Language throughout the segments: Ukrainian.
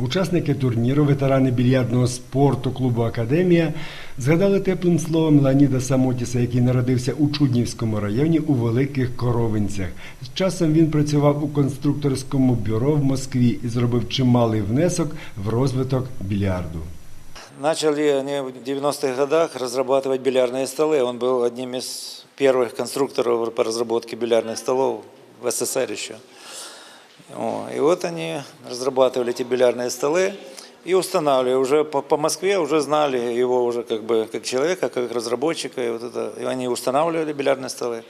Учасники турніру, ветерани більярдного спорту клубу Академія згадали теплим словом Леоніда Самотіса, який народився у Чуднівському районі у Великих Коровинцях. З часом він працював у конструкторському бюро в Москві і зробив чималий внесок в розвиток більярду. Начали они в 90-х годах разрабатывать бильярдные столы. Он был одним из первых конструкторов по разработке бильярдных столов в СССР еще. О, И вот они разрабатывали эти бильярдные столы и устанавливали. Уже по, по Москве уже знали его уже как бы как человека, как разработчика. И, вот это, и они устанавливали бильярдные столы.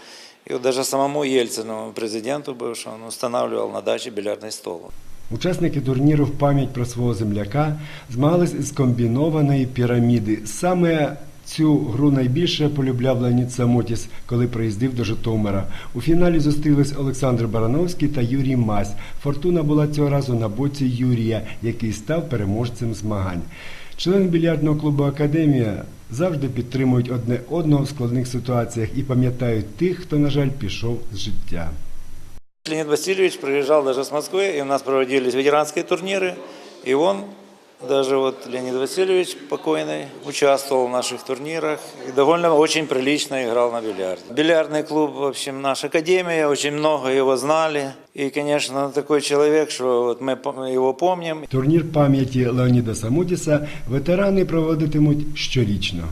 И вот даже самому Ельцину, президенту бывшему, он устанавливал на даче бильярдный стол. Учасники турніру в пам'ять про свого земляка змагались із комбінованої піраміди. Саме цю гру найбільше полюбляв Леонід Самотіс, коли приїздив до Житомира. У фіналі зустрілись Олександр Барановський та Юрій Мась. Фортуна була цього разу на боці Юрія, який став переможцем змагань. Члени більярдного клубу Академія завжди підтримують одне одного в складних ситуаціях і пам'ятають тих, хто, на жаль, пішов з життя. Леонид Васильевич приезжал даже с Москвы, и у нас проводились ветеранские турниры, и он, даже вот Леонид Васильевич покойный, участвовал в наших турнирах и довольно очень прилично играл на бильярде. Бильярдный клуб, в общем, наша академия, очень много его знали, и, конечно, такой человек, что вот мы по- его помним. Турнір пам'яті Леоніда Самутіса ветерани проводитимуть щорічно.